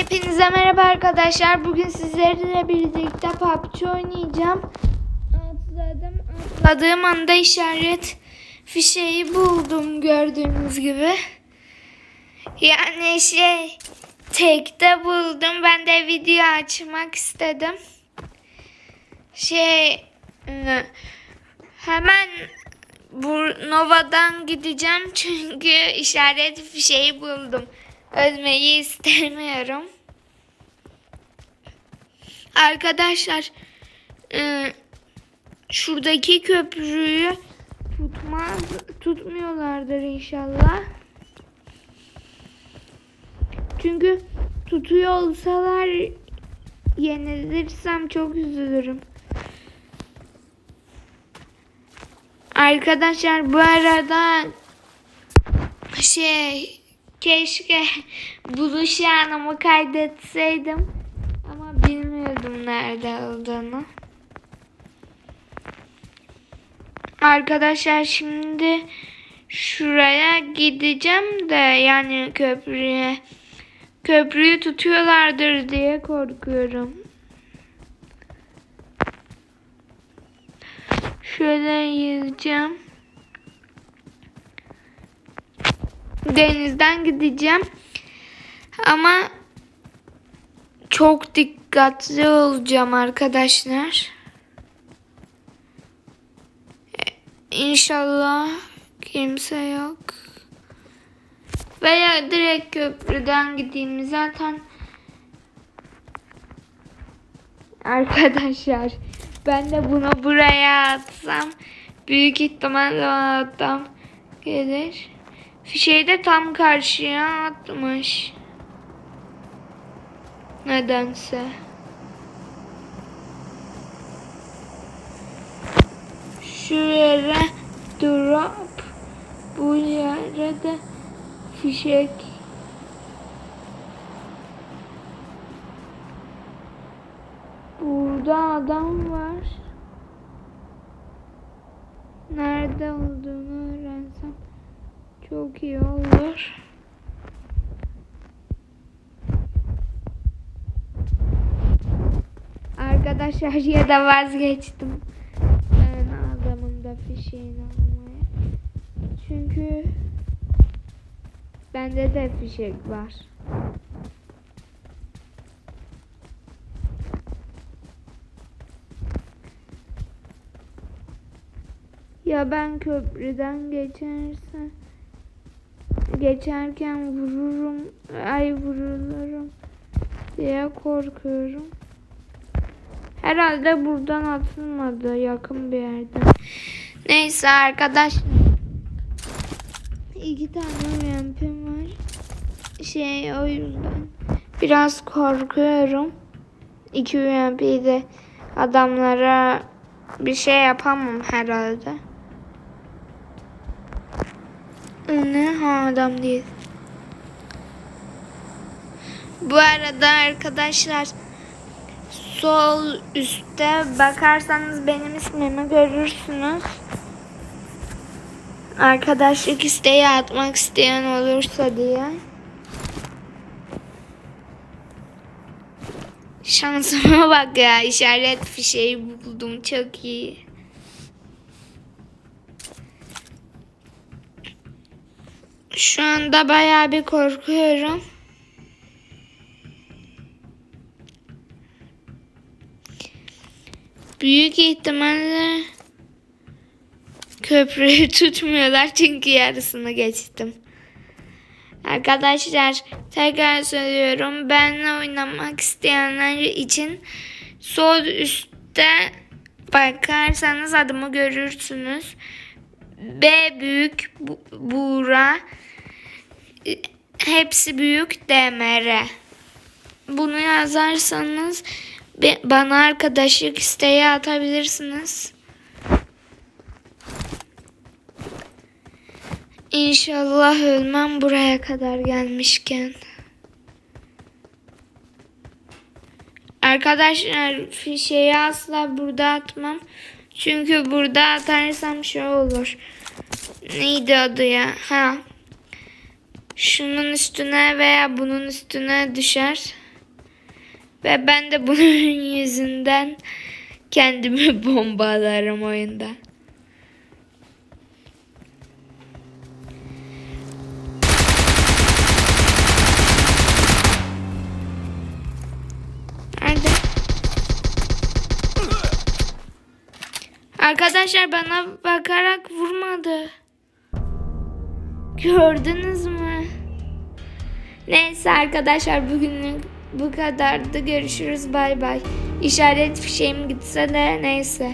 Hepinize merhaba arkadaşlar. Bugün sizlerle birlikte PUBG oynayacağım. Atladım. Atladığım anda işaret fişeği buldum gördüğünüz gibi. Yani şey tekte buldum. Ben de video açmak istedim. Şey e, hemen bu Nova'dan gideceğim çünkü işaret fişeği buldum. Ölmeyi istemiyorum. Arkadaşlar e, şuradaki köprüyü tutmaz tutmuyorlardır inşallah. Çünkü tutuyor olsalar yenilirsem çok üzülürüm. Arkadaşlar bu arada şey keşke buluş anımı kaydetseydim ama bilmiyordum nerede olduğunu. Arkadaşlar şimdi şuraya gideceğim de yani köprüye köprüyü tutuyorlardır diye korkuyorum. Şöyle yüzeceğim. Denizden gideceğim. Ama çok dikkatli olacağım arkadaşlar. İnşallah kimse yok. Veya direkt köprüden gideyim zaten. Arkadaşlar ben de bunu buraya atsam büyük ihtimalle o adam gelir. Fişeği de tam karşıya atmış. Nedense. Şu yere drop. Bu yere de fişek. Burada adam var. Nerede olduğunu öğrensem çok iyi olur. Arkadaşlar ya da vazgeçtim. Ben adamın da fişeğini almaya. Çünkü bende de fişek var. Ya ben köprüden geçerse geçerken vururum ay vurulurum diye korkuyorum. Herhalde buradan atılmadı yakın bir yerden. Neyse arkadaşlar. İki tane UMP'm var. Şey o yüzden biraz korkuyorum. İki UMP'yi de adamlara bir şey yapamam herhalde. O ne? Adam değil. Bu arada arkadaşlar sol üstte bakarsanız benim ismimi görürsünüz. Arkadaşlık isteği atmak isteyen olursa diye. Şansıma bak ya işaret fişeği buldum çok iyi. Şu anda bayağı bir korkuyorum. Büyük ihtimalle köprüyü tutmuyorlar çünkü yarısını geçtim. Arkadaşlar tekrar söylüyorum ben oynamak isteyenler için sol üstte bakarsanız adımı görürsünüz. B büyük bu, Buğra hepsi büyük DMR. Bunu yazarsanız bana arkadaşlık isteği atabilirsiniz. İnşallah ölmem buraya kadar gelmişken. Arkadaşlar fişeği asla burada atmam. Çünkü burada atarsam şey olur. Neydi adı ya? Ha. Şunun üstüne veya bunun üstüne düşer. Ve ben de bunun yüzünden kendimi bombalarım oyunda. Nerede? Arkadaşlar bana bakarak vurmadı. Gördünüz mü? Neyse arkadaşlar bugünlük bu kadardı. Görüşürüz bay bay. İşaret fişeğim gitse de neyse.